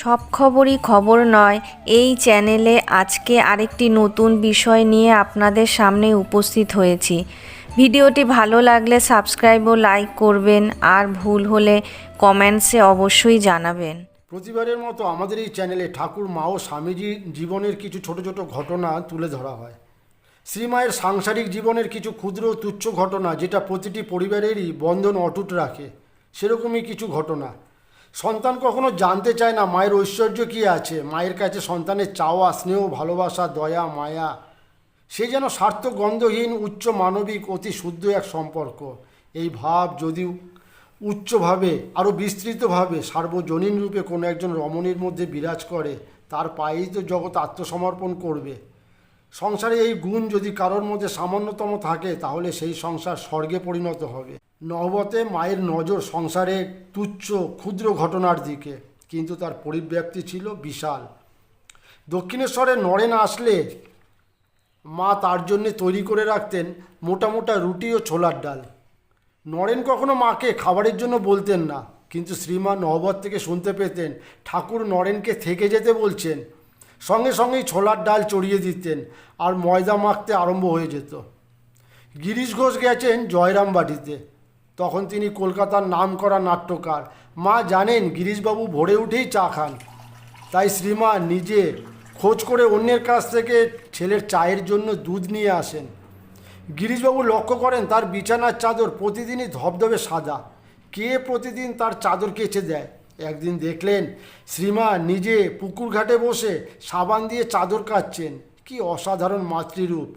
সব খবরই খবর নয়, এই চ্যানেলে আজকে আরেকটি নতুন বিষয় নিয়ে আপনাদের সামনে উপস্থিত হয়েছি। ভিডিওটি ভালো লাগলে সাবস্ক্রাইব ও লাইক করবেন আর ভুল হলে কমেন্টসে অবশ্যই জানাবেন। প্রতিবারের মতো আমাদের এই চ্যানেলে ঠাকুর, মা ও স্বামীজির জীবনের কিছু ছোট ছোট ঘটনা তুলে ধরা হয়। শ্রীমায়ের সাংসারিক জীবনের কিছু ক্ষুদ্র তুচ্ছ ঘটনা যেটা প্রতিটি পরিবারেরই বন্ধন অটুট রাখে, সেরকমই কিছু ঘটনা। সন্তান কখনো জানতে চায় না, মায়ের ঐশ্বর্য কী আছে? মায়ের কাছে সন্তানের চাওয়া, স্নেহ, ভালোবাসা, দয়া, মায়া, সে যেন স্বার্থ গন্ধহীন উচ্চ মানবিক, অতি শুদ্ধ এক সম্পর্ক। এই ভাব যদিও উচ্চভাবে আরও বিস্তৃতভাবে, সার্বজনীন রূপে কোনো একজন রমণীর মধ্যে বিরাজ করে, তার পায়েই তো জগৎ আত্মসমর্পণ করবে। সংসারে এই গুণ যদি কারোর মধ্যে সামান্যতম থাকে, তাহলে সেই সংসার স্বর্গে পরিণত হবে। নহবতে মায়ের নজর সংসারে তুচ্ছ, ক্ষুদ্র ঘটনার দিকে, কিন্তু তার পরিব্যাপ্তি ছিল বিশাল। দক্ষিণেশ্বরে নরেন আসলে মা তার জন্যে তৈরি করে রাখতেন মোটা মোটা রুটি ও ছোলার ডাল। নরেন কখনো মাকে খাবারের জন্য বলতেন না, কিন্তু শ্রীমা নহবত থেকে শুনতে পেতেন, ঠাকুর নরেনকে থেকে যেতে বলছেন, সঙ্গে সঙ্গেই ছোলার ডাল চড়িয়ে দিতেন আর ময়দা মাখতে আরম্ভ হয়ে যেত। গিরিশ ঘোষ গেছেন জয়রাম বাটিতে তখন তিনি কলকাতার নামকরা নাট্যকার। মা জানেন গিরিশবাবু ভোরে উঠেই চা খান। তাই শ্রীমা নিজে খোঁজ করে অন্যের কাছ থেকে ছেলের চায়ের জন্য দুধ নিয়ে আসেন। গিরিশবাবু লক্ষ্য করেন তার বিছানার চাদর প্রতিদিনই ধবধবে সাদা কে প্রতিদিন তার চাদর কেচে দেয়? একদিন দেখলেন শ্রীমা নিজে পুকুর ঘাটে বসে সাবান দিয়ে চাদর কাচ্ছেন। কি অসাধারণ মাতৃরূপ।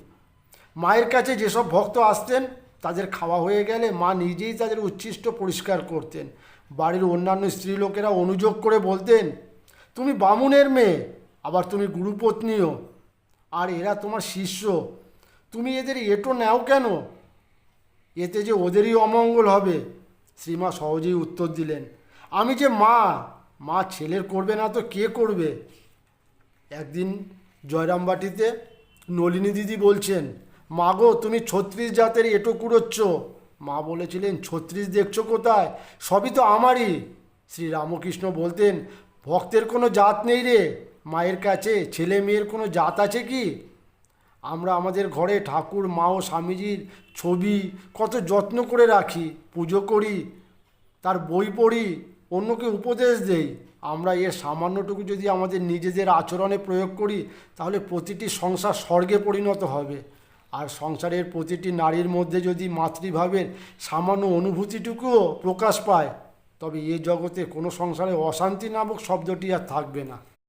মায়ের কাছে যেসব ভক্ত আসতেন তাদের খাওয়া হয়ে গেলে মা নিজেই তাদের উচ্ছিষ্ট পরিষ্কার করতেন। বাড়ির অন্যান্য স্ত্রীলোকেরা অনুযোগ করে বলতেন, তুমি বামুনের মেয়ে, আবার তুমি গুরুপত্নীও। আর এরা তোমার শিষ্য। তুমি এদের এটো নেও কেন? এতে যে ওদেরই অমঙ্গল হবে। শ্রীমা সহজেই উত্তর দিলেন, আমি যে মা মা ছেলের করবে না তো কে করবে? একদিন জয়রামবাটিতে নলিনী দিদি বলছেন মা গো, তুমি ছত্রিশ জাতের এটো কুড়োচ্ছ। মা বলেছিলেন, ছত্রিশ দেখছ কোথায়? সবই তো আমারই। শ্রী রামকৃষ্ণ বলতেন, ভক্তের কোনো জাত নেই রে। মায়ের কাছে ছেলে মেয়ের কোনো জাত আছে কি? আমরা আমাদের ঘরে ঠাকুর, মা ও স্বামীজির ছবি কত যত্ন করে রাখি, পুজো করি, তার বই পড়ি, অন্যকে উপদেশ দেই। আমরা এর সামান্যটুকু যদি আমাদের নিজেদের আচরণে প্রয়োগ করি, তাহলে প্রতিটি সংসার স্বর্গে পরিণত হবে। আর সংসারের প্রতিটি নারীর মধ্যে যদি মাতৃভাবের সামান্য অনুভূতিটুকুও প্রকাশ পায়, তবে এ জগতে কোনো সংসারে অশান্তি নামক শব্দটি আর থাকবে না।